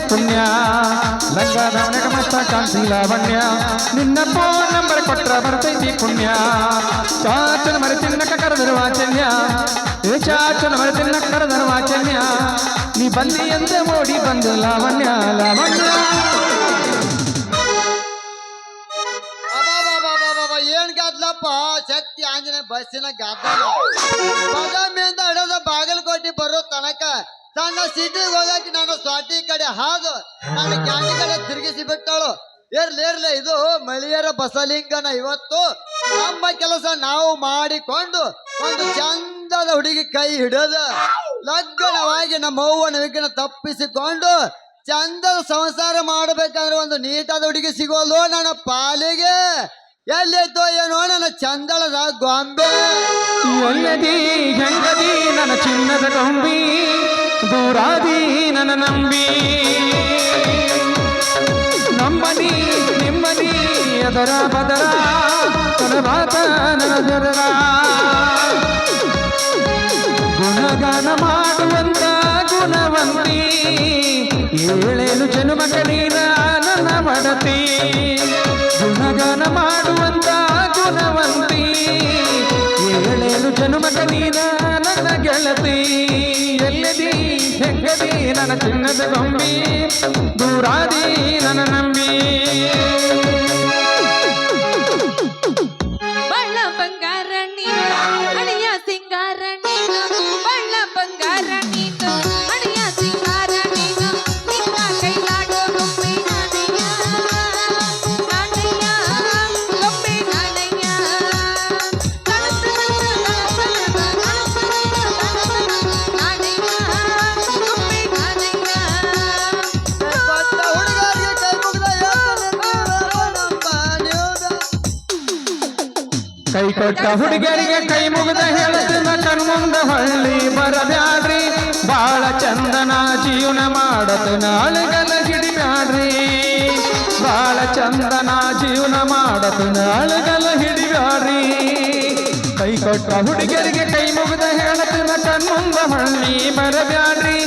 ಪುಣ್ಯ. ಲಂಗಾದವನಿಗೆ ಮಸ್ತ ಕಾಂತಿ ಬಣ್ಯ ನಿನ್ನ ಫೋನ್ ನಂಬರ್ ಕೊಟ್ರ ಬರ್ತೈತಿ ಪುಣ್ಯ. ಚಾಚನ ಮರೆ ತಿನ್ನಕ ಕರೆದರು ವಾಚನ್ಯ ಏ ಚಾಚನ ಮರೆ ತಿನ್ನಕ ಕರೆದರು ವಾಚನ್ಯ ನೀ ಬಂದಿ ಎಂದ ಓಡಿ ಬಂದು ಲಾವಣ್ಯ ಲಾವಣ್ಯ. ಏನ್ ಗಾದ್ಲಪ್ಪ ಶಕ್ತಿ ಆಂಜನೇಯ ಬಸ್ಸಿನ ಗಾದ್ಲ ಬಾದಾಮಿಯಿಂದ ಹಿಡಿದ ಬಾಗಲಕೋಟೆ ಬರೋ ತನಕ ತನ್ನ ಸಿಟಿಗೆ ಹೋಗಕ್ಕೆ ನಾನು ಸ್ವಾತಿ ಕಡೆ ಹಾದು ನನ್ನ ಕ್ಯಾಂಡಿ ಕಡೆ ತಿರುಗಿಸಿ ಬಿಟ್ಟಳು ಇರ್ಲಿ ಇರ್ಲಿ, ಇದು ಮಳಿಯರ ಬಸಲಿಂಗನ ಇವತ್ತು. ನಮ್ಮ ಕೆಲಸ ನಾವು ಮಾಡಿಕೊಂಡು ಒಂದು ಚಂದದ ಹುಡುಗಿ ಕೈ ಹಿಡಿದ ಲಗ್ನವಾಗಿ ನಮ್ಮ ಅವ್ವನ ವಿಘ್ನ ತಪ್ಪಿಸಿಕೊಂಡು ಚಂದದ ಸಂಸಾರ ಮಾಡಬೇಕಂದ್ರೆ ಒಂದು ನೀಟಾದ ಹುಡುಗಿ ಸಿಗೋಲ್ವೋ ನನ್ನ ಪಾಲಿಗೆ. ಎಲ್ಲೈತೋ ಏನೋ ನನ್ನ ಚಂದಳದ ಗೊಂಬೆ. ಎಲ್ಲದಿ ಹೆಂಗದಿ ನನ್ನ ಚಿನ್ನದ ಗೊಂಬಿ ದೂರಾದಿ ನನ್ನ ನಂಬಿ. ನಂಬನಿ ನಿಮ್ಮನಿ ಅದರ ಬದರ ನನ್ನ ಜರರ. ಗುಣಗಾನ ಮಾಡುವಂತ ಗುಣವಂತಿ ಏಳೇನು ಜನ್ಮಕ ನೀನ ನನ್ನ ಮಡತಿ. ಗುಣಗಾನ ಮಾಡುವಂತ ಗುಣವಂತಿ. ಏಳೇನು ಜನ್ಮಕ ನೀನ, ನನ್ನ ಗೆಳತಿ. ಎಲ್ಲದಿ, ಹೆಂಗದಿ, ನನ್ನ ಚಿನ್ನದ ಗೊಂಬಿ. ದೂರಾದಿ, ನನ್ನ ನಂಬಿ. ಕೊಟ್ಟ ಹುಡುಗರಿಗೆ ಕೈ ಮುಗಿದ ಹೇಳತಿನ ಕಣ್ಮುಂದ ಹಳ್ಳಿ ಬರಬ್ಯಾಡ್ರಿ. ಬಾಳ ಚಂದನ ಜೀವನ ಮಾಡತ ನಾಳೆಗಲ ಹಿಡಿಬ್ಯಾಡ್ರಿ. ಬಾಳ ಚಂದನ ಜೀವನ ಮಾಡತ ನಾಳೆಗಲ ಹಿಡಿಬ್ಯಾಡ್ರಿ. ಕೈ ಕೊಟ್ಟ ಹುಡುಗರಿಗೆ ಕೈ ಮುಗಿದ ಹೇಳತಿನ ಕಣ್ಮುಂದ ಹಳ್ಳಿ ಬರಬ್ಯಾಡ್ರಿ.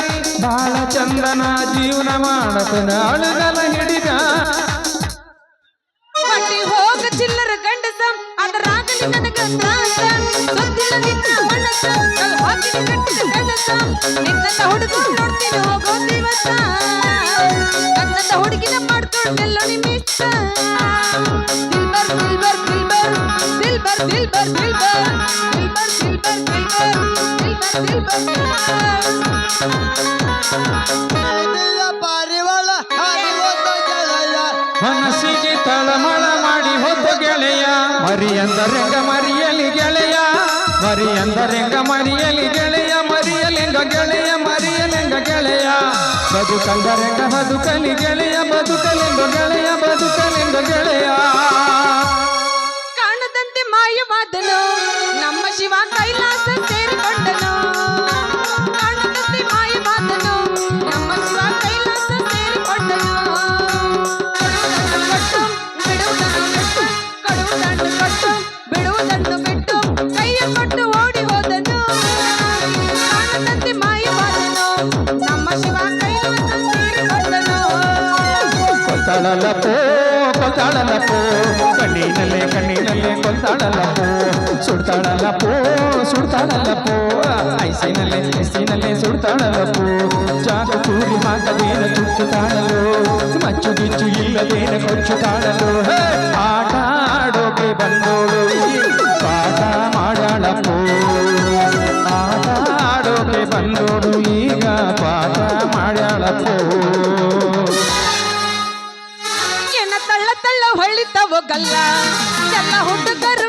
ಬಾಳ ಚಂದನ ಜೀವನ ಮಾಡತ ನಾಳೆಗಲ ಹಿಡಿಬ್ಯಾ ಮನಸ್ಸಿಗೆ ತಳಮಳ ಮಾಡಿ ಹೊತ್ತು ಗೆಳೆಯ. ಮರಿ ಎಂದರೆಂಗ ಮರಿಯಲಿ ಗೆಳೆಯ. ಮರಿ ಎಂದರೆಂಗ ಮರಿಯಲಿ ಗೆಳೆಯ, ಮರಿಯಲಿಂಗ ಗೆಳೆಯ ಮರಿಯಲಿಂಗ ಗೆಳೆಯ. ಬದುಕಂದರೆಂಗ ಬದುಕಲಿ ಗೆಳೆಯ, ಬದುಕಲಿಂಗ ಗೆಳೆಯ ಬದುಕಲಿಂಗ ಗೆಳೆಯ. ಕಾಣದಂತೆ ಮಾಯವಾದನು ನಮ್ಮ ಶಿವ ಕೈಲಾಸ கொந்தாடலப்போ கொந்தாடலப்போ கண்ணீனலே கண்ணீனலே கொந்தாடலப்போ சுடுத்தாடலப்போ சுடுத்தாடலப்போ ஐசைனலே ஐசைனலே சுடுத்தாடலப்போ ಜಾಗ ಕೂಡಿ ಮಾತದೇನ ಚುಚ್ಚು ತಾಡಲು ಮಚ್ಚು ಗಿಚ್ಚು ಇಲ್ಲದೇನ ಕೊಚ್ಚು ತಾಡಲು ಆಟ ಆಡೋಕೆ ಬಂದೋಳು ಪಾಠ ಮಾಡಲಪ್ಪೋ ಆಟ ಆಡೋಕೆ ಬಂದೋಳು ಈಗ ಪಾಠ ಮಾಡಲಪ್ಪೋ ತಳ್ಳ ಗಲ್ಲ ಎಲ್ಲ ಹುಡುಗರು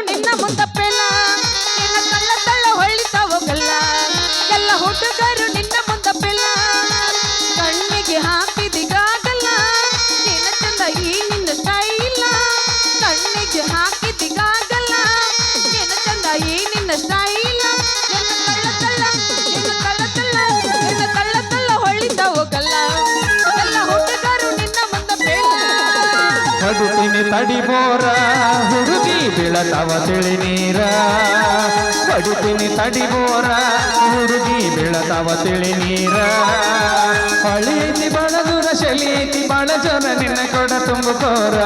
ತಡಿಬೋರ, ಹುಡುಗಿ ಬೀಳತಾವ ತಿಳಿ ನೀರ. ಹೊಡಿತೀನಿ ತಡಿಬೋರ, ಹುಡುಗಿ ಬೀಳತಾವ ತಿಳಿ ನೀರ. ಹೊಳೀತಿ ಬಾಳ ದೂರ ಶಲೀತಿ, ಬಾಳ ಜನ ನಿನ್ನ ಕೊಡ ತುಂಬುಕೋರ.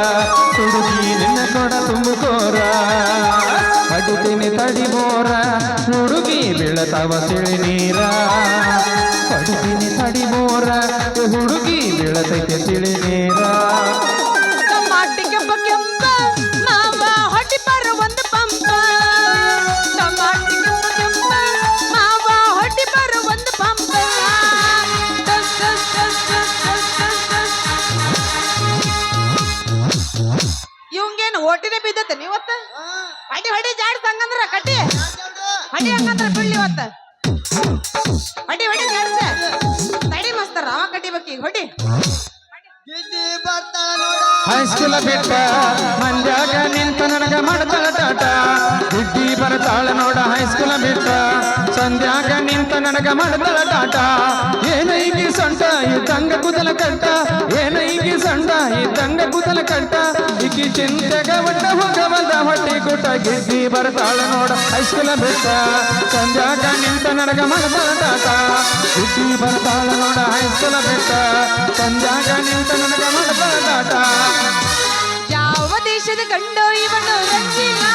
ಹುಡುಗಿ ನಿನ್ನ ಕೊಡ ತುಂಬುಕೋರ. ಹೊಡಿತೀನಿ ತಡಿಬೋರ, ಹುಡುಗಿ ಬೀಳತಾವ ತಿಳಿ ನೀರ. ಹೊಡಿತೀನಿ ತಡಿಬೋರ, ಹುಡುಗಿ ಬೀಳತೈತೆ ತಿಳಿ ನೀರ. ನಿಂತ ನನಗ ಮಾಡ್ತಾಳ ಟಾಟ ಏನೈಗಿ ಸೊಂಟ ಇದ್ದಂಗ ಕುದಲ ಕಟ್ಟ ಏನೈಗಿ ಸೊಂಟ ಇದ್ದಂಗ ಕುದಲ ಕಟ್ಟ ಇಕ್ಕಿ ಚಿಂತೆಗ ಒಟ್ಟ ಹೋಗವದ ಹೊಟ್ಟಿ ಕುಟ ಗಿಡ್ಡಿ ಬರ್ತಾಳ ನೋಡ ಹೈಸ್ಕೂಲ ಬಿಟ್ಟ ಸಂಧ್ಯಾಗ ನಿಂತ ನನಗ ಮಾಡ್ತಾಳ ಟಾಟ ಹುಡ್ಡಿ ಬರ್ತಾಳ ನೋಡ ಹೈಸ್ಕೂಲ ಬಿಟ್ಟ ಸಂಧ್ಯಾಗ ನಿಂತ ನನಗ ಮಾಡ್ತಾಳ ಟಾಟ ಯಾವ ದೇಶದ ಗಂಡು ಇವನು ರಂಗಿಲಾಲ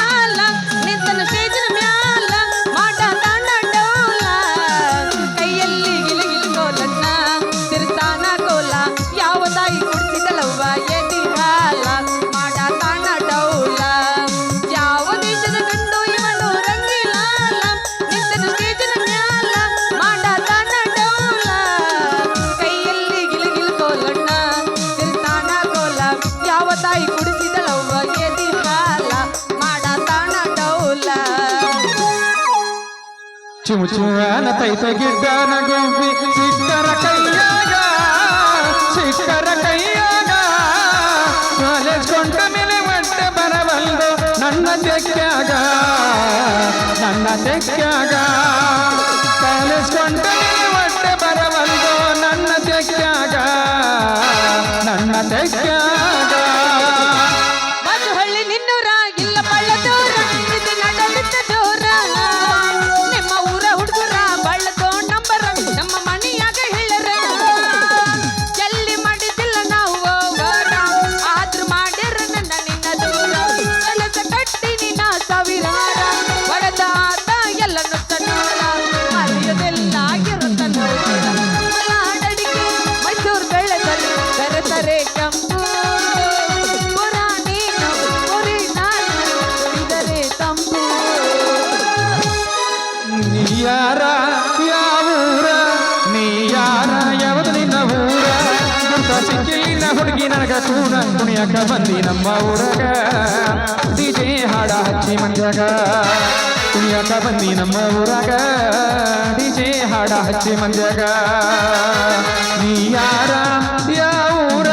ಚುಮುಚುವನ ತೈತ ಗಿಡ್ಡನ ಗುಂಪಿ ಸಿಕ್ಕರ ಕೈಯಾಗ ಸಿಕ್ಕರ ಕೈಯಾಗ. ಕಾಲೇಜ್ ಕೊಂಡ ಮೇಲೆ ಹೊಟ್ಟೆ ಬರಬಲ್ದು ನನ್ನ ತೆಕ್ಕಾಗ ನನ್ನ ತೆಕ್ಕಾಗ ಕಾಲೇಜ್ ಕೊಂಡ ಮೇಲೆ ಹೊಟ್ಟೆ ಬರಬಲ್ದು ನನ್ನ ತೆಕ್ಕಾಗ ನನ್ನ ತೆಕ್ಕ್ಯಾಗ ಕೂಡ ಬಂದಿ ನಮ್ಮ ಊರಗ. ಡಿಜೆ ಹಾಡ ಹಚ್ಚಿ ಮಂದ್ಯಾಗ. ಕುಣಿಯಕ ಬಂದಿ ನಮ್ಮ ಊರಾಗ. ಡಿಜೆ ಹಾಡ ಹಚ್ಚಿ ಮಂದ್ಯಾಗ. ನೀ ಯಾರ ಯಾವೂರ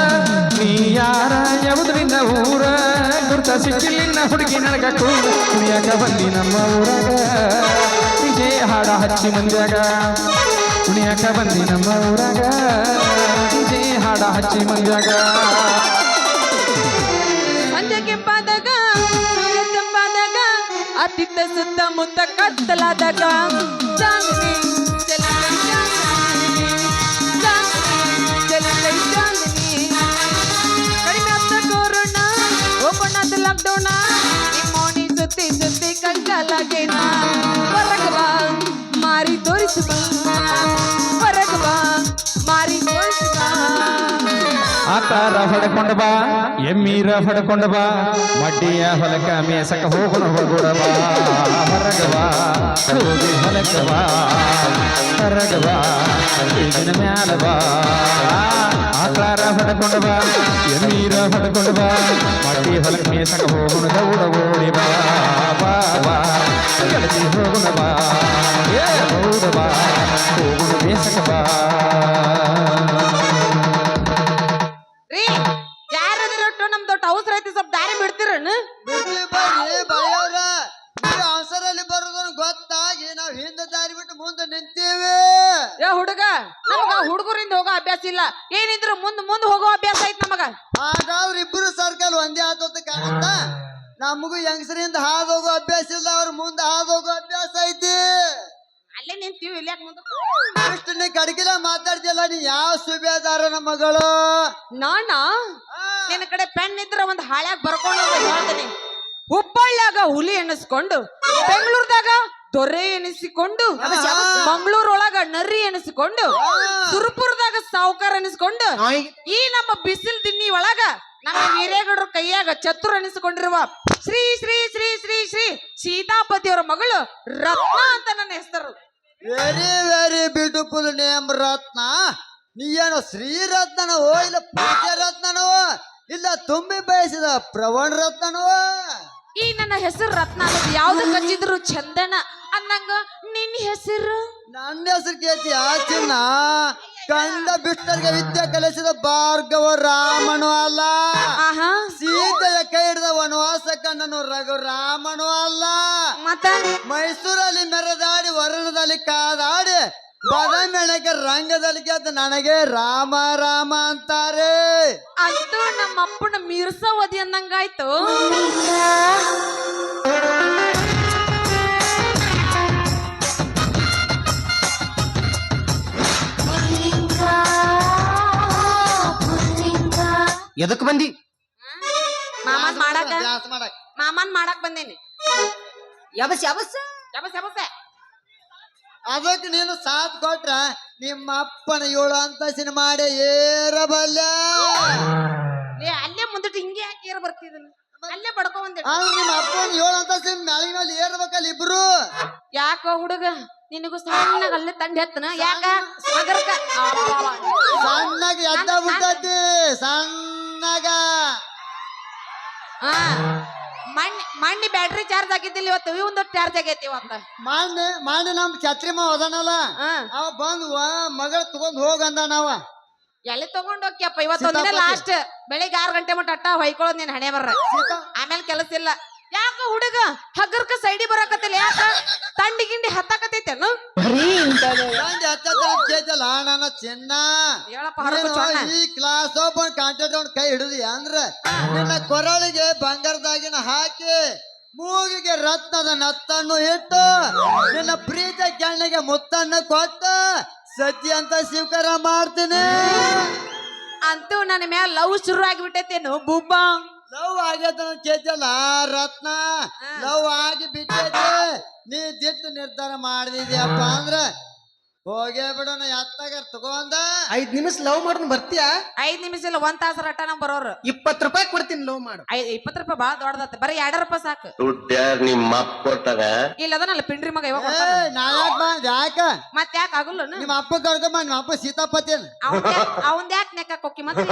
ನೀ ಯಾರ ಯಾವುದರಿಂದ ಊರ? ಗುರ್ತ ಸಿಕ್ಕಿಲ್ಲಿನ ಹುಡುಗಿ ನನಗ ಕೂಡ ಕುಣಿಯಕ ಬಂದಿ ನಮ್ಮ ಊರಾಗ. ಡಿಜೆ ಹಾಡ ಹಚ್ಚಿ ಮಂದ್ಯಾಗ. ಕುಣಿಯಕ ಬಂದಿ ನಮ್ಮ ಊರಾಗ. ಡಿಜೆ ಹಾಡ ಹಚ್ಚಿ ಮಂದ್ಯಾಗ. ಅತ್ತಿತ್ತ ಸುತ್ತ ಮುತ್ತ ಕತ್ತಲಾದಾಗ ಚಾಂದನಿ ಮಾರಿ ತೋರಿಸು ಆಕಾರ ಹೊಡ್ಕೊಂಡ ಬಾ ಎಮ್ಮೀರ ಹೊಡ್ಕೊಂಡ ಬಾ, ಮಡ್ಡಿಯ ಹೊಲಕ ಮೇಸಕ ಹೋಗೋಣ ಹೋಗೋಣ ಬಾ, ಹೊರಗ ಬಾ ಹೋಗಿ ಹೊಲಕವಾ ಹೊರಗ ಬಾ, ಈಗಿನ ಮ್ಯಾಲ ಬಾ. ಆಕಾರ ಹೊಡ್ಕೊಂಡ ಬಾ ಎಮ್ಮೀರ ಹೊಡ್ಕೊಂಡ ಬಾ, ಮಡ್ಡಿ ಹೊಲಕ ಮೇಸಕ ಹೋಗೋಣ ದೌಡ ಓಡಿ ಬಾ ಬಾ ಬಾ ಹೋಗೋಣ ಬಾ ಮೇಸಕ ಬಾ. ಅವಸರ ಐತಿ ಸ್ವಲ್ಪ ದಾರಿ ಬಿಡ್ತಿರನು? ಬಿಡ್ಲಿ ಬರ್ರಿ ಬಳಿಯವ್ರ ನೀವು ಅವಸರಲ್ಲಿ ಬರೋದನ್ನು ಗೊತ್ತಾಗಿ ನಾವ್ ಹಿಂದೆ ದಾರಿ ಬಿಟ್ಟು ಮುಂದೆ ನಿಂತೀವಿ. ಏ ಹುಡುಗ ನಮಗ ಹುಡುಗರಿಂದ ಹೋಗೋ ಅಭ್ಯಾಸ ಇಲ್ಲ. ಏನಿದ್ರು ಮುಂದ್ ಮುಂದ್ ಹೋಗೋ ಅಭ್ಯಾಸ ಐತ್ ನಮಗ? ಹಾಗಾದ್ರೆ ಇಬ್ರು ಸರ್ಕಲ್ ಒಂದೇ ಆತೋತ ಕಾಣುತ್ತ? ನಮಗೂ ಹೆಂಗಸರಿಂದ ಹಾದು ಹೋಗೋ ಅಭ್ಯಾಸ ಇಲ್ಲ ಅವ್ರ ಮುಂದೆ ಹಾದೋಗೋ ಹೋಗೋ ಅಭ್ಯಾಸ ಐತಿ. ನಿಂತೀವಿ ಇಲ್ಯಾಕ್ ಮುಂದ? ಇಷ್ಟು ನೀ ಮಾತಾಡ್ತಿಲ್ಲ ನೀ ಯಾವ ಸುಬೇದಾರನ ಮಗಳು? ನಾನ? ನಿನ್ನ ಕಡೆ ಪೆನ್ ಇದ್ರ ಒಂದ್ ಹಾಳ್ಯಾಗ ಬರ್ಕೊಂಡು ಹೋಗು ಹೇಳ್ತೀನಿ ಹುಬ್ಬಳ್ಳಿಯಾಗ ಹುಲಿ ಎನಿಸ್ಕೊಂಡು ಬೆಂಗಳೂರದಾಗ ದೊರೆ ಎನಿಸಿಕೊಂಡು ಮಂಗಳೂರೊಳಗ ನರಿ ಎನಿಸಿಕೊಂಡು ಸುರಪುರದಾಗ ಸಾವುಕಾರ ಎನಿಸ್ಕೊಂಡು ಈ ನಮ್ಮ ಬಿಸಿಲ್ ದಿನ್ನಿ ಒಳಗ ನಮ್ಮ ಹಿರೇಗೌಡರ ಕೈಯಾಗ ಚತುರ್ ಎನಿಸಿಕೊಂಡಿರುವ ಶ್ರೀ ಶ್ರೀ ಶ್ರೀ ಶ್ರೀ ಶ್ರೀ ಸೀತಾಪತಿಯವರ ಮಗಳು ರತ್ನ ಅಂತ ನನ್ನ ಹೆಸರು. Very very beautiful name Ratna. ನೀ ಏನು ಶ್ರೀರತ್ನನವೋ ಇಲ್ಲ ಪೂಜೆ ರತ್ನನವೋ ಇಲ್ಲ ತುಂಬಿ ಬಯಸಿದ ಪ್ರವಣ ರತ್ನನವೋ ಈ ನನ್ನ ಹೆಸರು ರತ್ನ ಅನ್ನೋದು ಯಾವ್ದು ಕಚ್ಚಿದ್ರು ಚಂದನ ಅನ್ನಂಗ ನಿನ್ನ ಹೆಸರು? ನನ್ನ ಹೆಸರು ಕೇತಿ ಚಿನ್ನ ಕಂದ ಬಿಟ್ಟರಿಗೆ ವಿದ್ಯೆ ಕಲಿಸಿದ ಭಾರ್ಗವ ರಾಮನು ಅಲ್ಲ. ಆಹಾ. ಸೀತೆಯ ಕೈ ಹಿಡಿದ ವನವಾಸ ಕಂಡನು ರಘು ರಾಮನು ಅಲ್ಲ. ಮತ್ತ? ಮೈಸೂರಲ್ಲಿ ಮೆರೆದಾಡಿ ವರ್ಣದಲ್ಲಿ ಕಾದಾಡಿ ಬದಮೆಣಕ್ಕೆ ರಂಗದಲ್ಲಿ ಗೆದ್ದು ನನಗೆ ರಾಮ ರಾಮ ಅಂತಾರೆ. ಅಂತೂ ನಮ್ಮ ಅಪ್ಪನ ಮೀರ್ಸ ಓದಿ ಅಂದಂಗಾಯ್ತು ಎದಕ್ ಬಂದಿ? ಮಾಮನ್ ಮಾಡಾಕ? ಮಾಡಕ್. ಮಾಮನ್ ಮಾಡಾಕ್ ಬಂದೇನಿ. ಯಬಸ್ ಯಬಸ್. ಯಬಸ್ ಯಬಸ್. ಅದಕ್ಕೆ ನೀನು ಸಾಥ್ ಕೊಟ್ರ ನಿಮ್ಮ ಅಪ್ಪನ ಏಳು ಅಂತ ಮಾಡಿ ಏರಬಲ್ಲ. ಲೇ ಅಲ್ಲೇ ಮುಂದಿಟ್ಟು ಹಿಂಗೆ ಯಾಕೆ ಏರ್ ಬರ್ತಿದನು ಅಲ್ಲೇ ಬಡ್ಕೊ ಬಂದೆ ಆದ್ರೆ ನಿಮ್ಮ ಅಪ್ಪನ ಏಳು ಅಂತಸಿನ ಮ್ಯಾಲಿನ ಮೇಲೆ ಏರ್ಬೇಕಲ್ಲ ಇಬ್ರು? ಯಾಕ ಹುಡುಗ? ನಿನಗೂ ಸಣ್ಣಗ ಅಲ್ಲೇ ತಂಡ ಹೆತ್ತನ ಯಾಕ? ಸಾಗರಕ ಸಣ್ಣಗೆ ಎದ್ದ ಬಿಟ್ಟತಿ ಸಣ್ಣಗ ಹಾ. ಮಣ್ಣಿ ಮಣ್ಣಿ ಬ್ಯಾಟ್ರಿ ಚಾರ್ಜ್ ಆಗಿದ್ದಿಲ್ಲ ಇವತ್ತು ಇವಂದು ಚಾರ್ಜ್ ಆಗೈತಿ ಇವತ್ತ ಮಾನ್ಯ ಮಾನ್ಯ ನಮ್ ಛತ್ರಿಮ ಹೋದನಲ್ಲ ಹಾ. ಅವ ಬಂದ್ ಮಗಳ ತಗೊಂಡ್ ಹೋಗಂದ ನಾವ ಎಲ್ಲಿ ತಗೊಂಡ್ ಹೋಗ್ಯಪ್ಪ ಇವತ್ತೊಂದಿನ ಸೀತಾಪತಿ. ಲಾಸ್ಟ್ ಬೆಳಿಗ್ಗೆ ಆರು ಗಂಟೆ ಮಟ್ಟ ಅಟ್ಟ ಹೊಯ್ಕೊಳ್ಳೋದ್ ನೀನ್ ಹಣೆ ಬರ್ರ. ಸೀತಾ ಆಮೇಲೆ ಕೆಲಸ ಇಲ್ಲ. ಯಾಕ ಹುಡುಗ ಹಗ್ಗರ್ಕ ಸೈಡಿ ಬರಾಕತ್ತಿಲ್ಲ ಯಾಕ? ತಂಡಿ ಗಿಂಡಿ ಹತ್ತಾಕತೈತೇನು ಹತ್ತತ್ರ ಕೇಳ್ತಲ್ಲ ನನ್ನ ಚಿನ್ನ. ಹೇಳಪ್ಪ ಹರಕು ನೀನು ಚೊಣ್ಣ. ಈ ಕ್ಲಾಸ್ ಒಬ್ಬ ಕಾಂಟ್ಯಾಕ್ಟ್ ಕೈ ಹಿಡಿದಿ ಅಂದ್ರ ನಿನ್ನ ಕೊರಳಿಗೆ ಬಂಗಾರದಾಗಿನ ಹಾಕಿ ಮೂಗಿಗೆ ರತ್ನದ ನತ್ತನ್ನು ಇಟ್ಟು ನಿನ್ನ ಪ್ರೀತ ಕಣ್ಣಿಗೆ ಮುತ್ತನ್ನು ಕೊಟ್ಟು ಸತ್ಯ ಅಂತ ಸ್ವೀಕಾರ ಮಾಡ್ತೀನಿ. ಅಂತೂ ನನ್ನ ಮ್ಯಾಲ ಲವ್ ಶುರು ಆಗಿಬಿಟ್ಟೈತೇನು ಬುಬ್ಬಾ ಲವ್ ಆಗ್ಯದ ರತ್ನ? ಲವ್ ಆಗಿ ಬಿಟ್ಟೈತೆ ನೀ ದಿಟ್ಟು ನಿರ್ಧಾರ ಮಾಡಿದ್ಯಪ್ಪ ಅಂದ್ರ ಹೋಗೇ ಬಿಡೋಣ ಯಾತ್ತಾಗಾರ ತಗೊಂದ ಐದ್ ನಿಮಿಷ ಲವ್ ಮಾಡೋನ್ ಬರ್ತೀಯಾ? ಐದ್ ನಿಮಿಷ ಇಲ್ಲ ಒಂದ್ ತಾಸ ರಟ್ಟ ನಮ್ ಬರೋರು. ಇಪ್ಪತ್ ರೂಪಾಯಿ ಕೊಡ್ತೀನಿ ಲವ್ ಮಾಡು. ಐ- ಇಪ್ಪತ್ತು ರೂಪಾಯಿ ಬಾಳ ದೊಡ್ಡದತ್ತ. ಬರೀ ಎರಡ್ ರೂಪಾಯಿ ಸಾಕು. ದುಡ್ಡು ನಿಮ್ಮ ಅಪ್ಪ ಕೊಟ್ಟಾಗ ಇಲ್ಲ ಅದನ್ನಲ್ಲ ಪಿಂಡ್ರಿ ಮಗ ಇವಾಗ ನಾ ಯಾಕೆ ಬಂದ್ ಯಾಕ? ಮತ್ ಯಾಕ ಆಗುಲ್ಲ ನಿಮ್ಮ ಅಪ್ಪ ಕರ್ಕೊಂಬ ನಿಮ್ಮ ಅಪ್ಪ ಸೀತಾಪತಿ ಅವನ್ ಯಾಕ ನೆಕ್ಕ ಕೊಕ್ಕಿ? ಮತ್ತೆ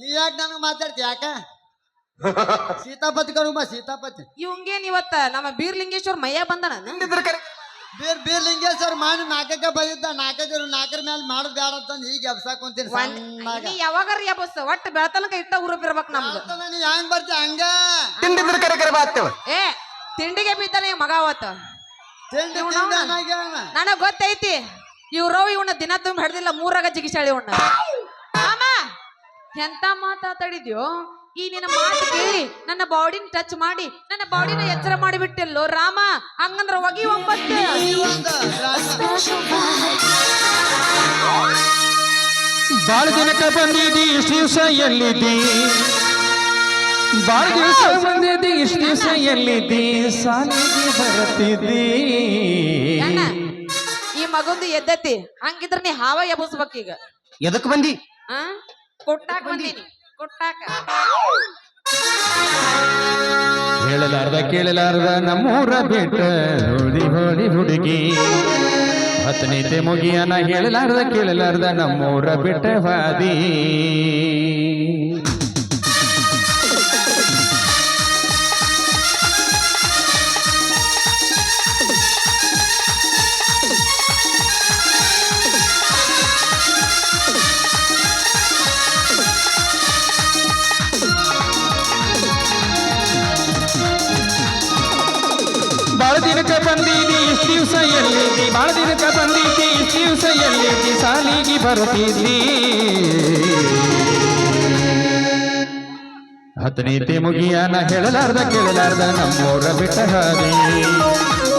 ನೀ ಯಾಕ ನನಗೆ ಮಾತಾಡ್ತಿ ಯಾಕ? ಸೀತಾಪತಿ ಕರ್ಕೊಂಬ ಸೀತಾಪತಿ. ಇವಂಗೇನ್ ಇವತ್ತ? ನಮ್ಮ ಬೀರ್ಲಿಂಗೇಶ್ವರ್ ಮಯ್ಯ ಬಂದಣ ಬೀರ್ ಬೀರ್ ಲಿಂಗೇಶ್ವರ ಮಾಡಿ ನಾಲ್ಕಕ್ಕೆ ಬಂದಿದ್ದ ನಾಲ್ಕಕ್ಕೆ ನಾಲ್ಕರ ಮೇಲೆ ಮಾಡೋದು ಬೇಡ ಅಂತಂದು ಈಗ ಎಬ್ಸಾಕೊಂತೀನಿ ಸಣ್ಣಗ. ಯಾವಾಗಾರ ಬಸ್ ಒಟ್ಟು ಬೆಳತನಕ ಇಟ್ಟ ಉರುಪಿರ್ಬೇಕು ನಮ್ದು. ಆತನ ನೀ ಹೆಂಗ್ ಬರ್ತಿ ಹಂಗ? ತಿಂಡಿದ್ರ ಕರೆ ಕರೆ ಬಾತ್ತೇವ ಏ ತಿಂಡಿಗೆ ಬಿದ್ದಾನೆ ಇವ್ ಮಗ ಅವತ್ತ. ತಿಂಡಿ ಇವ್ನು ತಿಂಡಿ ನನಗೆ ಗೊತ್ತೈತಿ ಇವ್ರವ್ ಇವನ ದಿನ ತುಂಬ ಹಿಡ್ದಿಲ್ಲ ಮೂರಾಗ ಜಿಗಿಸಾಳಿ ಇವನ್ನ. ಅಮ್ಮ ಎಂತ ಮಾತಾಡಿದ್ಯೋ ಈ ನಿನ್ನ ಮಾತು ಕೇಳಿ ನನ್ನ ಬಾಡಿನ ಟಚ್ ಮಾಡಿ ನನ್ನ ಬಾಡಿನ ಎಚ್ಚರ ಮಾಡಿಬಿಟ್ಟೆಲ್ಲೋ ರಾಮ? ಹಂಗಂದ್ರ ಒಗಿ ಒಂಬತ್ತು. ಬಾಳ ದಿನಕ್ಕೆ ಬಂದಿದ್ದಿ ಇಷ್ಟು ದಿವಸ ಎಲ್ಲಿದ್ದಿ? ಬಾಳ ದಿವಸ ಬಂದಿದ್ದಿ ಇಷ್ಟು ದಿವಸ ಎಲ್ಲಿದ್ದಿ? ಸಾಲಿಗೆ ಬರುತ್ತಿದ್ದಿ. ಈ ಮಗೊಂದು ಎದ್ದತಿ ಹಂಗಿದ್ರ ನೀ ಹಾವ ಎಬ್ಬಸ್ಬೇಕೀಗ ಎದಕ್ ಬಂದಿ? ಆ? ಕೊಟ್ಟಾಕ ಬಂದೀನಿ. ಕೊಟ್ಟಾಕ. ಹೇಳಲಾರ್ದ ಕೇಳಲಾರ್ದ ನಮ್ಮೂರ ಬಿಟ್ಟ ಹೋಳಿ ಹೋಳಿ ಹುಡುಗಿ. ಹತ್ತನೇತೆ ಮುಗಿಯನ ಹೇಳಲಾರ್ದ ಕೇಳಲಾರ್ದ ನಮ್ಮೂರ ಬಿಟ್ಟ ವಾದಿ ಬಾಳ ದಿನಕ್ಕೆ ಬಂದಿದ್ದಿ ಇಷ್ಟು ದಿವಸ ಎಲ್ಲೈತಿ ಸಾಲಿಗೆ ಬರುತ್ತಿದ್ದಿ ಹತ್ತನೇತಿ ಮುಗಿಯಾನ ಹೇಳಲಾರ್ದ ಕೇಳಲಾರ್ದ ನಮ್ಮೂರ ಬಿಟ್ಟ ಹಾದಿ.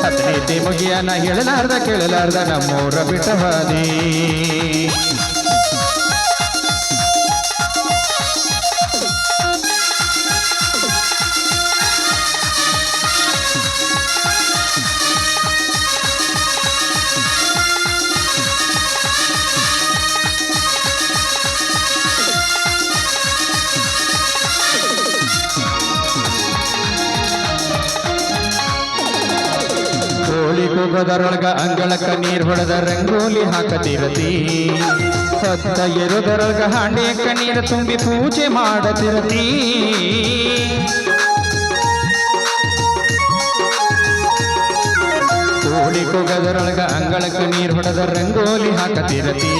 ಹತ್ತನೇತಿ ಮುಗಿಯಾನ ಹೇಳಲಾರ್ದ ಕೇಳಲಾರ್ದ ನಮ್ಮೋರ ಬಿಟ್ಟ ಹಾದಿ. ಕೋಳಿ ಕೂಗೋದರೊಳಗ ಅಂಗಳಕ್ಕ ನೀರ್ ಹೊಡೆದ ರಂಗೋಲಿ ಹಾಕತಿರತಿ. ಸತ್ತ ಎರುದರೊಳಗ ಹಾಂಡೆಯಕ್ಕ ನೀರು ತುಂಬಿ ಪೂಜೆ ಮಾಡತಿರತಿ. ಕೋಳಿ ಕೂಗೋದರೊಳಗ ಅಂಗಳಕ್ಕ ನೀರ್ ಹೊಡೆದ ರಂಗೋಲಿ ಹಾಕತಿರತಿ.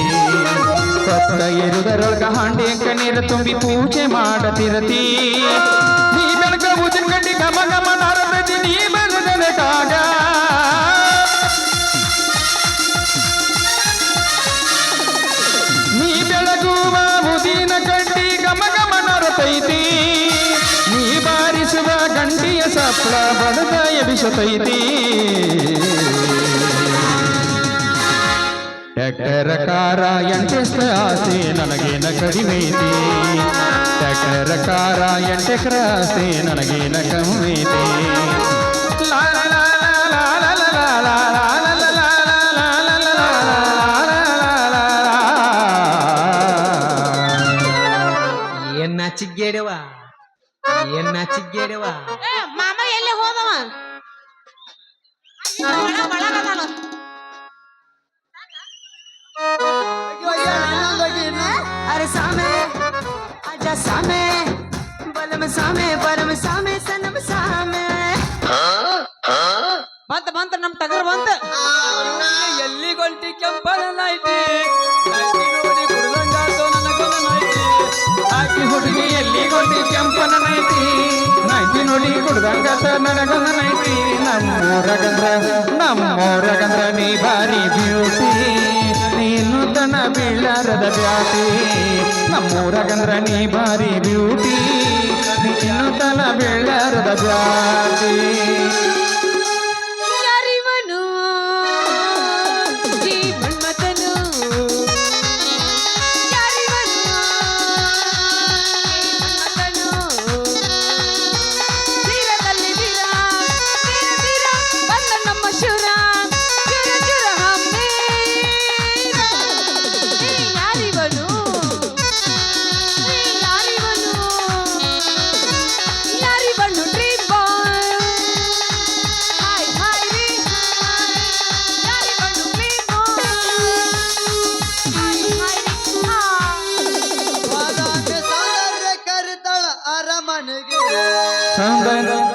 ಸತ್ತ ಎರುದರೊಳಗ ಹಾಂಡೆಯಕ್ಕ ನೀರು ತುಂಬಿ ಪೂಜೆ ಮಾಡತಿರತಿ. ನೀ ಉದಿನ ಗಡ್ಡಿ ಗಮ ಗಮ ನಾರದ ನೀ ಬಿಸತೈತಿ ನೀ ಬಾರಿಸುವ ಗಂಟಿಯ ಸಪ್ಳ ಬಡದಾಯ ಬಿಸತೈತಿ ಟ್ಯಾಕ್ಟರ ಕಾರ ಎಂಟೆಸ್ತ ಆಸೆ ನನಗೇನ ಕಡಿಮೈತಿ ಟ್ಯಾಕ್ಟರ ಕಾರ ಎಂಟೆಕ್ರ ಆಸೆ ನನಗೇನ ಕಮ್ಮೈತಿ ನಾಚಿಗೇಡವ ಏನ್ ನಾಚಿಗೇಡವ ಮಾಮ ಎಲ್ಲಿ ಹೋದವ? ಅರೆ ಸಾಮೆ ಅಜ ಸಾಮೆ ಬಲಮ ಸಾಮೆ ಬಲಮ ಸಾಮೆ ಸನಮ ಸಾಮೆ ಬಂತ ಬಂತ ನಮ್ ತಗರ್ ಬಂತ. ಎಲ್ಲಿ ಗೊಲ್ಟಿ ಕೆಂಪಲ ಲೈಟಿ ನೋಡಿ ಕುಡ್ದಂಗತ ನನಗೊಂದ ನೈತಿ ನಮ್ಮೂರಗಂದ್ರ ನಮ್ಮೂರಗಂದ್ರ ನೀ ಬಾರಿ ಬ್ಯೂಟಿ ನೀನು ತನ ಬೀಳಾರದ ಬ್ಯಾಟಿ ನಮ್ಮೂರಗಂದ್ರ ನೀ ಬಾರಿ ಬ್ಯೂಟಿ ನೀನು ತನ ಬೀಳಾರದ ಬ್ಯಾಟಿ 陈霖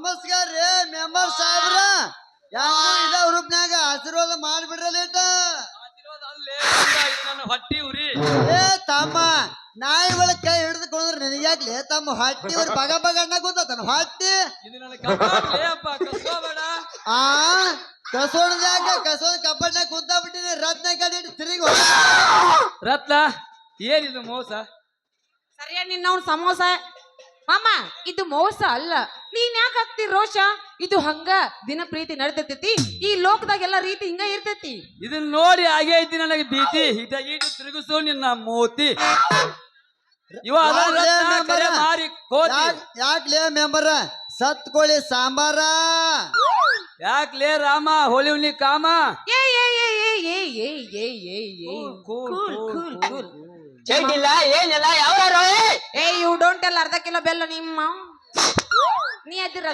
ನಮಸ್ಕಾರ ರೀ ಮೆಂಬರ್ ಸಾಹೇಬ್ರ. ಯಾವ ಇದ ಗ್ರೂಪ್ನ್ಯಾಗ ಆಶೀರ್ವಾದ ಮಾಡ್ಬಿಡ್ರಲ್ಲ ಇಟ್ಟ ಆಶೀರ್ವಾದ ಅಲ್ಲೇ ಗಂಡ ನನ್ನ ಹೊಟ್ಟಿ ಉರಿ. ಏ ತಮ್ಮ ನಾಯಿ ಒಳಗ್ ಕೈ ಹಿಡಿದುಕೊಂಡ್ರೆ ನಿನಗ್ಯಾಕ್ಲಿ ತಮ್ಮ ಹೊಟ್ಟಿ ಅವ್ರ ಬಗ ಬಗ ಅಣ್ಣ ಗೊತ್ತಾತನ ಹೊಟ್ಟಿ? ಇದು ನನ್ನ ಕಬ್ಬಾಗ್ಲೇ ಅಪ್ಪ ಕಸ್ಕೋಬೇಡ ಆ ಕಸೋಡ್ದ್ಯಾಕ ಕಸೋದ ಕಬ್ಬಡ್ನಾಗ ಕುಂತ ಬಿಟ್ಟಿನಿ ರತ್ನ ಕಡೆ ತಿರುಗಿ ರತ್ನ ಏನಿದು ಮೋಸ? ಸರಿಯ ನಿನ್ನವನ್ ಸಮೋಸ? ಮಾಮ ಇದು ಮೋಸ ಅಲ್ಲ. ನೀನ್ ಯಾಕೆ ಹಾಕ್ತಿ ರೋಷ? ಇದು ಹಂಗ ದಿನ ಪ್ರೀತಿ ನಡ್ತೈತಿ ಈ ಲೋಕದಾಗೆಲ್ಲ ರೀತಿ ಹಿಂಗ ಇರ್ತೈತಿ. ಇದನ್ನ ನೋಡಿ ಹಾಗೆ ಐತಿ ನನಗೆ ಭೀತಿ. ಹಿಟ ಈಟು ತಿರುಗಿಸು ನಿನ್ನ ಮೂತಿ. ಇವ ಅದ ಯಾವ್ದೇ ರತ್ನ member? ಕರೆ ಮಾರಿ ಕೋತಿ. ಯಾಕ್ ಯಾಕ್ಲೇ ಮೆಂಬರ? ಸತ್ ಕೋಳಿ ಸಾಂಬಾರ. ಯಾಕ್ಲೇ ರಾಮ ಹೋಳಿ ಹುಣ್ಣಿ ಕಾಮ? ಏ ಏ ಏ ಏ ಏ ಏ ಏ ಏ ಏ. ಕೂಲ್. ಚಡ್ಡಿಲ್ಲ ಏನಿಲ್ಲ? ಯಾವ ಏ ಯು ಡೋಂಟ್ ಟೆಲ್ ಅರ್ಧ ಕಿಲೋ ಬೆಲ್ಲ ನಿಮ್ಮ. ನೀ ಅದ್ರ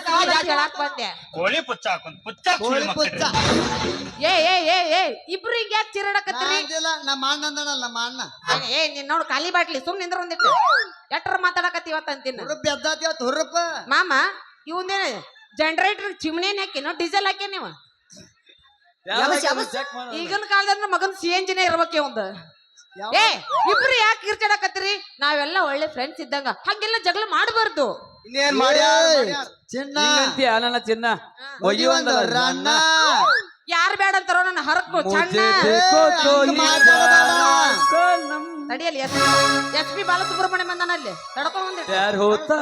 ಹೇಳಾಕ್ ಬಂದೆ ಕೋಳಿ ಪುಚ್ಚ ಹಾಕೊಂಡ್ ಪುಚ್ಚ ಕೋಳಿ ಪುಚ್ಚ. ಏ ಏ ಏ ಏ ಇಬ್ರು ಹಿಂಗ ಯಾಕೆ ಚಿರಡಕತ್ತೀರಿ ಇಲ್ಲ ನಮ್ಮ ಅಣ್ಣ ಅಂದನಲ್ಲ ನಮ್ಮ ಅಣ್ಣ. ಏ, ನೀನ್ ನೋಡು ಖಾಲಿ ಬಾಟ್ಲಿ ಸುಮ್ ನಿಂದ್ರ ಒಂದಿಟ್ಟು. ಎಟ್ರ ಮಾತಾಡಕತ್ತಿ ಇವತ್ತು ಅಂತೀನಿ? ಹುರುಪ್ ಎದ್ದಾತಿ ಇವತ್ತು ಹುರುಪ. ಮಾಮ ಇವಂದೇನ ಜನರೇಟರ್ ಚಿಮ್ನೇನ್ ಹಾಕಿನೋ ಡೀಸೆಲ್ ಹಾಕಿ ನೀವು? ಈಗಿನ ಕಾಲದ ಮಗನ್ ಸಿ ಎನ್ ಜಿನೇ ಇರ್ಬೇಕೆ ಒಂದು ಏ ಇಬ್ರು ಯಾಕೆ ಕಿರ್ಚಾಡಕತ್ತೀರಿ? ನಾವೆಲ್ಲ ಒಳ್ಳೆ ಫ್ರೆಂಡ್ಸ್ ಇದ್ದಂಗ. ಹಂಗೆಲ್ಲ ಜಗಳ ಮಾಡಬಾರ್ದು. ಇನ್ನೇನ್ ಮಾಡ್ಯಾರ. ಚಿನ್ನ. ಹಿಂಗಂತೀಯ ನನ್ನ ಚಿನ್ನ? ಒಯ್ಯಿ ಒಂದು ರನ್ನ ಯಾರು ಬೇಡ ಅಂತಾರೋ ನನ್ನ ಹರಕು ಚಣ್ಣ. ತಡಿಯಲ್ಲಿ ಎಸ್ ಎಸ್ ಪಿ ಬಾಲಸುಬ್ರಹ್ಮಣ್ಯ ಬಂದಾನ ಅಲ್ಲಿ. ತಡ್ಕೊಂಡ್ ಬಂದಿಟ್ಟು ಯಾರು ಹೋತಾ?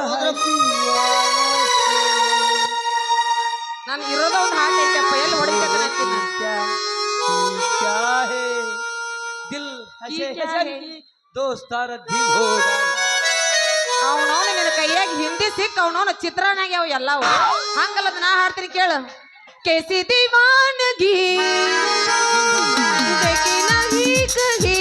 ನಾನು ಇರೋದ ಒಂದು ಹಾಟ್ ಐತಪ್ಪ ಎಲ್ಲಿ ಹೊಡಿತೈತೆ ದೋಸ್ತಾರ ಅವನವನ ನಿನ್ನ ಕೈಯಾಗ ಹಿಂದಿ ಸಿಕ್ಕ ಅವನವನ ಚಿತ್ರಾನಾಗ ಯಾವ ಎಲ್ಲವ. ಹಂಗಲ್ಲದ ನಾ ಹಾಡ್ತೀನಿ ಕೇಳು. ಕೆಸಿ ದಿವಾನಗಿ ಕಹಿ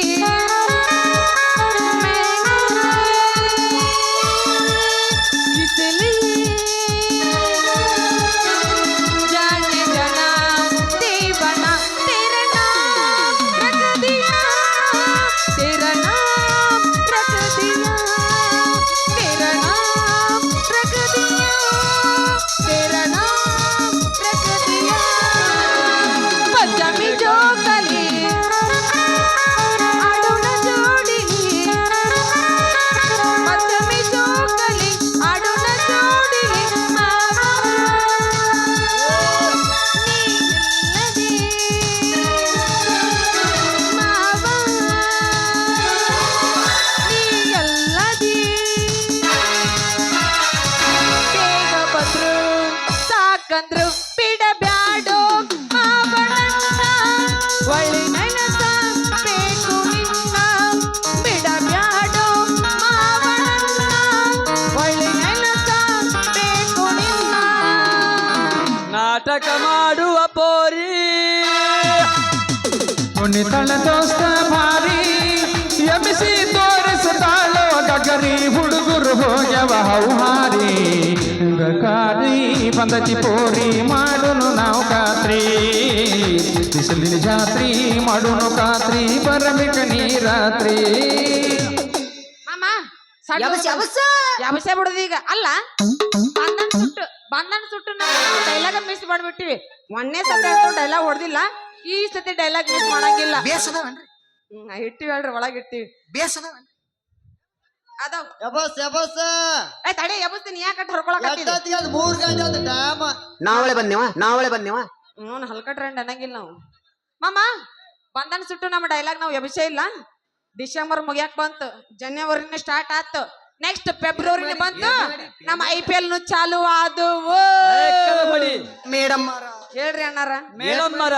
ನಾಟಕ ಮಾಡುವ ಪೋರಿ. ಕುಣಿತಳ ದೋಸ್ತ ಭಾರಿ ಎಮಿಸಿ ತೋರಿಸುತ್ತಾಳೋ ಗಗರಿ ಹುಡುಗರು ಹೋಗ್ಯವ ಹೌಹಾರಿ. ಗಕಾರಿ ಬಂದತಿ ಪೋರಿ ಮಾಡುನು ನಾವು ಖಾತ್ರಿ. ಬಿಸಿಲಿನ ಜಾತ್ರಿ ಮಾಡುನು ಕಾತ್ರಿ ಬರಬೇಕ ನೀ ರಾತ್ರಿ ಮಾಮ ಸಣ್ಣ ಯಬಸ್ ಯಬಸ್ ಯಾವಸೆ ಈಗ? ಅಲ್ಲ ಬಂಧನ ಸುಟ್ಟು ನಾವು ಡೈಲಾಗ್ ಮಿಸ್ ಮಾಡ್ಬಿಟ್ಟಿವಿ. ಮೊನ್ನೆ ಸತಿ ಡೈಲಾಗ್ ಹೊಡೆದಿಲ್ಲ ಈ ಸತಿ ಡೈಲಾಗ್ ಮಿಸ್ ಮಾಡಂಗಿಲ್ಲ. ಬೇಸದವನ್ರಿ? ಹ್ಮ್, ಇಟ್ಟಿವಿ ಹೇಳ್ರಿ ಒಳಗ್ ಇಟ್ಟಿವಿ. ಬೇಸದವನ್ರಿ? ಅದಾವ್ ಎಬಸ್ ಎಬಸ್. ಏ ತಡಿ ಎಬ್ಬಸ್ತೀನಿ ಯಾಕೆ ಹೊರ್ಕೊಳಕತ್ತಿದ್ದೆ ಎದ್ದಾತಿಗೆ ಅದು ಮೂರ್ ಗಂಟೆ ಅದು ಡ್ಯಾಮ್ ನಾವಳೆ ಬಂದೇವ ನಾವಳೆ ಬಂದೇವ. ಹ್ಞೂ ಹಲ್ಕ ಟ್ರೆಂಡ್ ಅನ್ನಂಗಿಲ್ಲ ನಾವು. ಮಾಮ ಬಂಧನ ಸುಟ್ಟು ನಮ್ಮ ಡೈಲಾಗ್ ನಾವು ಎಬ್ಸೇ ಇಲ್ಲ. ಡಿಸೆಂಬರ್ ಮುಗಿಯಾಕ್ ಬಂತು. ಜನವರಿನ ಸ್ಟಾರ್ಟ್ ಆತು. ನೆಕ್ಸ್ಟ್ ಫೆಬ್ರವರಿ ಬಂತು ನಮ್ಮ ಐ ಪಿ ಎಲ್ ಚಾಲು ಆದವು. ಮೇಡಮ್ ಹೇಳ್ರಿ ಅಣ್ಣಾರ. ಮೇಡಮ್ ಮರ.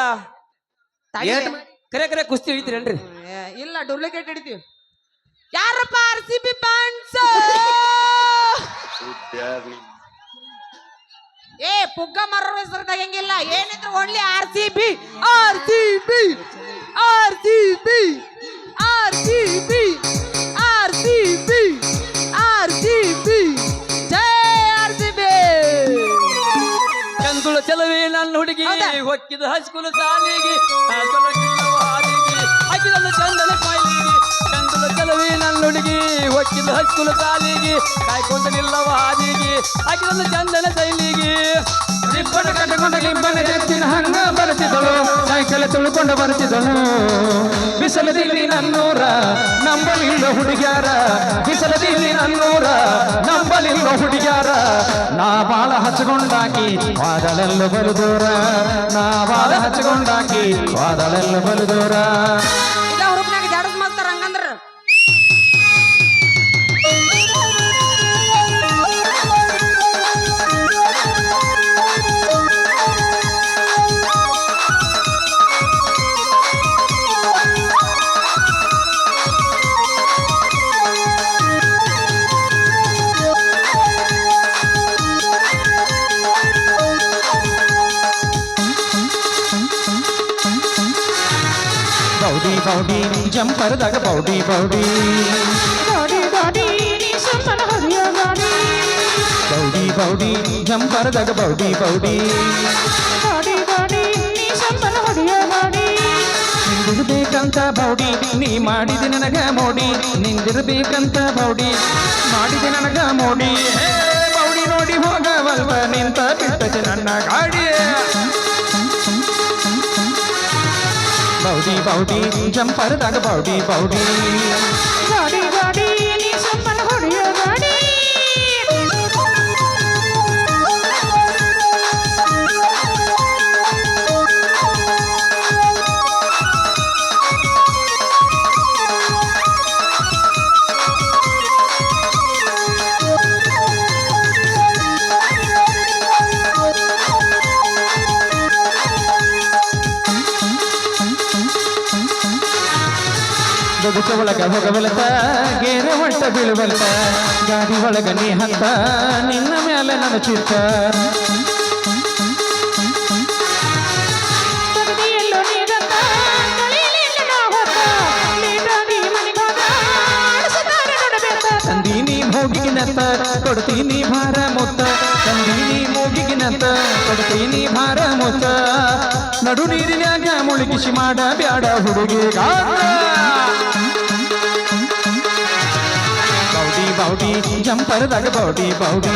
ಕರೆ ಕರೆ ಕುಸ್ತಿ ಹಿಡಿತೀರೇನ್ರಿ ಏ, ಇಲ್ಲ ಡೂಪ್ಲಿಕೇಟ್ ಹಿಡಿತೀವಿ. ಯಾರಪ್ಪ ಆರ್ ಸಿ ಬಿ ಫ್ಯಾನ್ಸ್ ಏ ಪುಗ್ಗ ಮರ ಹೆಸರು ತಗಂಗಿಲ್ಲ ಏನಿದ್ರು only R C B R C B R C B. ಹೊಕ್ಕಿದ ಹಸ್ಕುಲ ಸಾಲಿಗೆ ಹಾಸೊಲಗಿಲ್ಲವ ಹಾದಿಗೆ ಹಾಕಿದಲ್ಲ ಚಂದನ ಕಾಯಿಲಿಗೆ ಚಂದನ ಚಲವಿ ನನ್ನ ಹುಡುಗಿ ಹೊಕ್ಕಿದ ಹಸ್ಕುಲ ಸಾಲಿಗೆ, ಕಾಯ್ಕೊಂಡ ನಿಲ್ಲವ ಹಾದಿಗೆ ಹಾಕಿದಲ್ಲ ಚಂದನ ಶೈಲಿಗೆ. ರಿಬ್ಬನ್ ಕಟ್ಟಿಕೊಂಡು ಲಿಬ್ಬನ್ ಎತ್ತಿನ ಹಂಗ ಬರ್ತಿದ್ದಳು. ಸೈಕಲ್ ತುಳ್ಕೊಂಡು ಬರ್ತಿದ್ದಳು. ಬಿಸಲದಿಲ್ಲಿ ನನ್ನೂರ, ನಂಬಲಿಲ್ಲ ಹುಡುಗ್ಯಾರ. ಬಿಸಲದಿಲ್ಲಿ ನನ್ನೂರ, ನಂಬಲಿಲ್ಲ ಹುಡುಗ್ಯಾರ. ನಾ ಬಾಳ ಹಚ್ಕೊಂಡಾಕಿ ವಾದಳೆಲ್ಲ ಬಲು ದೂರ ನಾ ಬಾಳ ಹಚ್ಕೊಂಡಾಕಿ ವಾದಳೆಲ್ಲ ಬಲು ದೂರ ಬೌಡಿ ಜಂಪರದಾಗ ಬೌಡಿ ಬೌಡಿ ಬೌಡಿ. ಬೌಡಿ ಗಾಡಿ ಬೌಡಿ ಬೌಡಿ ಜಂಪರದಾಗ ಬೌಡಿ ಬೌಡಿ ಬೌಡಿ ಬೌಡಿ. ಗಾಡಿ ನಿಂದಿರ್ಬೇಕಂತ ಬೌಡಿ ನೀ ಮಾಡಿದ ನನಗ ಮೋಡಿ. ನಿಂದಿರಬೇಕಂತ ಬೌಡಿ ಮಾಡಿದ ನನಗ ಮೋಡಿ. ಬೌಡಿ ನೋಡಿ ಹೋಗವಲ್ವ ನಿಂತ ಬಿಟ್ಟದೆ ನನ್ನ ಗಾಡಿ ಬೌಡಿ ಬೌಡಿ ಜಂಪರ್ದಾಗ ಬೌಡಿ ಬೌಡಿ ಗಾಡಿ ಒಳಗ ಹೋಗಬಲತ ಗೇರೆ ಹೊಂಟ ಬೀಳುವಲ್ತ ಗಾಡಿ ಒಳಗ ನೀ ಹತ್ತ ನಿನ್ನ ಮೇಲೆ ನನ್ನ ಚಿತ್ತ ತಂದೀನಿ ಕೊಡ್ತೀನಿ ಭಾರ ಮುತ್ತ. ತಂದೀನಿ ಮೂಗಿಗಿನಂತ ಕೊಡ್ತೀನಿ ಭಾರ ಮುತ್ತ. ನಡು ನೀರಿನ್ಯಾಗ ಮುಳುಗಿಸಿ ಮಾಡ ಬ್ಯಾಡ ಹುಡುಗಿ ಬೌಡಿ ಬೌಡಿ ಜಂಪರ್ದಾಗ ಬೌಡಿ ಬೌಡಿ